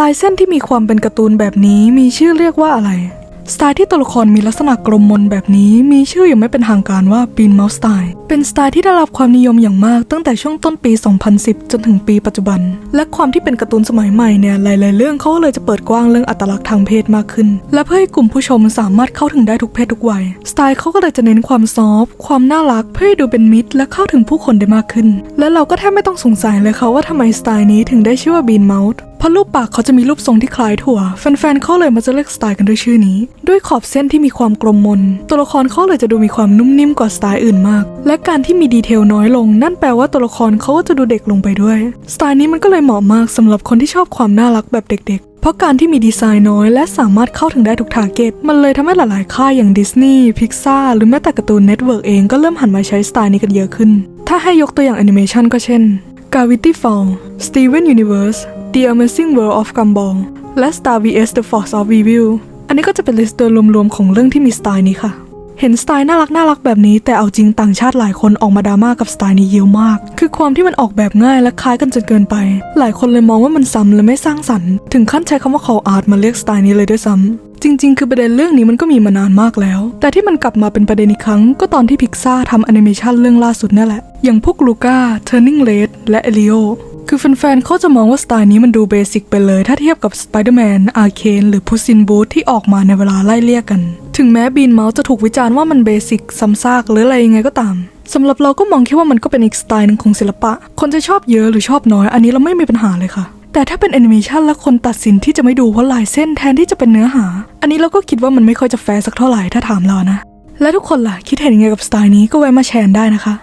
ลายเส้นที่มีความเป็นการ์ตูนแบบนี้มีชื่อเรียกว่าอะไร สไตล์ที่ตัวละครมีลักษณะกลมมนแบบนี้มีชื่ออย่างไม่เป็นทางการว่าปีนเมาส์สไตล์ เป็นสไตล์ที่ได้รับความนิยมอย่างมากตั้งแต่ช่วงต้นปี 2010 จนถึงปีปัจจุบัน และความที่เป็นการ์ตูนสมัยใหม่เนี่ยหลาย ๆ เรื่องเขาก็เลยจะเปิดกว้างเรื่องอัตลักษณ์ทางเพศมากขึ้น และเพื่อให้กลุ่มผู้ชมสามารถเข้าถึงได้ทุกเพศทุกวัย สไตล์เขาก็เลยจะเน้นความซอฟต์ความน่ารักเพื่อให้ดูเป็นมิตรและเข้าถึงผู้คนได้มากขึ้น และเราก็แทบไม่ต้องสงสัยเลยค่ะว่าทำไมสไตล์นี้ถึงได้ชื่อว่าบีนเมาส์ เพราะรูปปากเขาจะมีรูปทรงที่คล้ายถั่ว แฟนๆเขาเลยมาจะเรียกสไตล์กันด้วยชื่อนี้ ด้วยขอบเส้นที่มีความกลมมน ตัวละครเขาเลยจะดูมีความนุ่มนิ่มกว่าสไตล์อื่นมาก และการที่มีดีเทลน้อยลง นั่นแปลว่าตัวละครเขาก็จะดูเด็กลงไปด้วย สไตล์นี้มันก็เลยเหมาะมากสำหรับคนที่ชอบความน่ารักแบบเด็ก ๆ เพราะการที่มีดีไซน์น้อย และสามารถเข้าถึงได้ทุกทาร์เก็ต มันเลยทำให้หลายๆ ค่ายอย่างดิสนีย์พิกซ่าหรือแม้แต่การ์ตูนเน็ตเวิร์กเองก็เริ่มหันมาใช้สไตล์นี้กันเยอะขึ้น ถ้าให้ยกตัวอย่างแอนิเมชันก็เช่น Gravity Fall Steven Universe The Amazing World of Gumball และ Star vs The Force of Evil อันนี้ก็จะเป็นลิสต์โดยรวมๆของเรื่องที่มีสไตล์นี้ค่ะ เห็นสไตล์น่ารักน่ารักแบบนี้ แต่เอาจริงต่างชาติหลายคนออกมาดราม่ากับสไตล์นี้เยอะมาก คือความที่มันออกแบบง่ายและคล้ายกันจนเกินไป หลายคนเลยมองว่ามันซ้ำและไม่สร้างสรรค์ ถึงขั้นใช้คำว่า call art มาเรียกสไตล์นี้เลยด้วยซ้ำจริงๆ คือประเด็นเรื่องนี้มันก็มีมานานมากแล้ว แต่ที่มันกลับมาเป็นประเด็นอีกครั้ง ก็ตอนที่พิกซ่าทำแอนิเมชันเรื่องล่าสุดนั่นแหละ อย่างพวกลูก้า Turning Red และเอลิโอ คือแฟนๆเขาจะมองว่าสไตล์นี้มันดูเบสิกไปเลย ถ้าเทียบกับ Spider-Man Arcane หรือ Puss in Boots ที่ออกมาในเวลาไล่เลี่ยกัน ถึงแม้บีนเมาส์จะถูกวิจารณ์ว่ามันเบสิกซ้ำซากหรืออะไรยังไงก็ตามสำหรับเราก็มองแค่ว่ามันก็เป็นอีกสไตล์หนึ่งของศิลปะ คนจะชอบเยอะหรือชอบน้อย อันนี้เราไม่มีปัญหาเลยค่ะ แต่ถ้าเป็นแอนิเมชันและคนตัดสินที่จะไม่ดูเพราะลายเส้นแทนที่จะเป็นเนื้อหา อันนี้เราก็คิดว่ามันไม่ค่อยจะแฟร์สักเท่าไหร่ถ้าถามเรานะ และทุกคนล่ะคิดเห็นยังไงกับสไตล์นี้ก็แวะมาแชร์ได้นะคะ